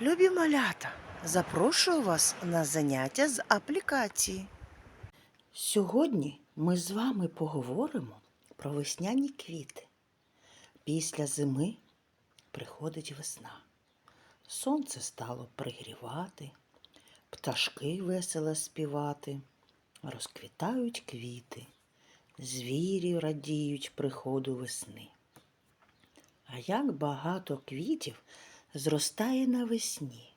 Любі малята, запрошую вас на заняття з аплікації. Сьогодні ми з вами поговоримо про весняні квіти. Після зими приходить весна. Сонце стало пригрівати, пташки весело співати, розквітають квіти, звірі радіють приходу весни. А як багато квітів зростає навесні.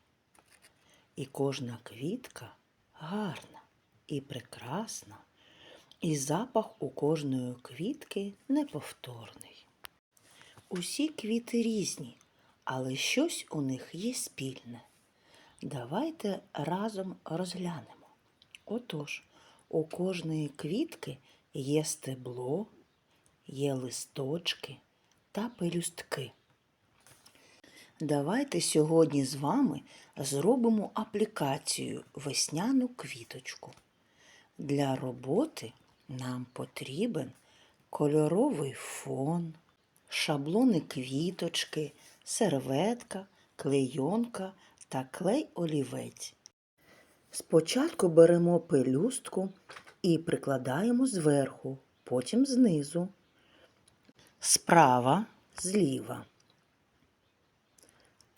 І кожна квітка гарна і прекрасна, і запах у кожної квітки неповторний. Усі квіти різні, але щось у них є спільне. Давайте разом розглянемо. Отож, у кожної квітки є стебло, є листочки та пелюстки. Давайте сьогодні з вами зробимо аплікацію весняну квіточку. Для роботи нам потрібен кольоровий фон, шаблони квіточки, серветка, клейонка та клей олівець. Спочатку беремо пелюстку і прикладаємо зверху, потім знизу, справа, зліва.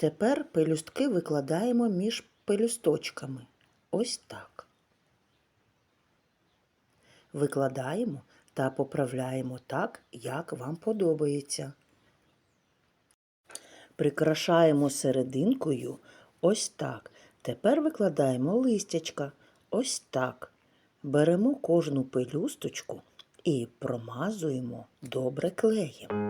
Тепер пелюстки викладаємо між пелюсточками. Ось так. Викладаємо та поправляємо так, як вам подобається. Прикрашаємо серединкою ось так. Тепер викладаємо листячка ось так. Беремо кожну пелюсточку і промазуємо добре клеєм.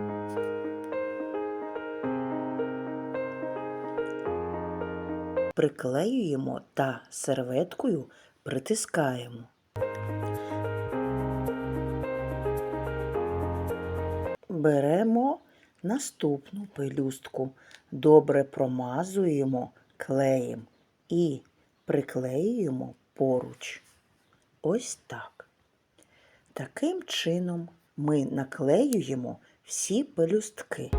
Приклеюємо та серветкою притискаємо. Беремо наступну пелюстку, добре промазуємо клеєм і приклеюємо поруч. Ось так. Таким чином ми наклеюємо всі пелюстки.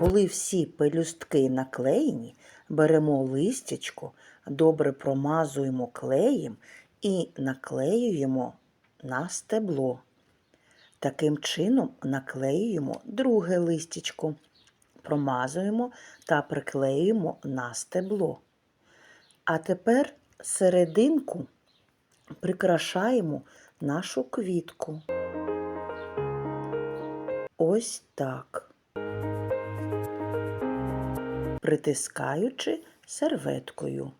Коли всі пелюстки наклеєні, беремо листячко, добре промазуємо клеєм і наклеюємо на стебло. Таким чином наклеюємо друге листячко, промазуємо та приклеюємо на стебло. А тепер серединку прикрашаємо нашу квітку. Ось так притискаючи серветкою.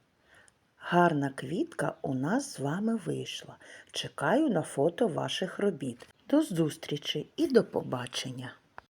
Гарна квітка у нас з вами вийшла. Чекаю на фото ваших робіт. До зустрічі і до побачення!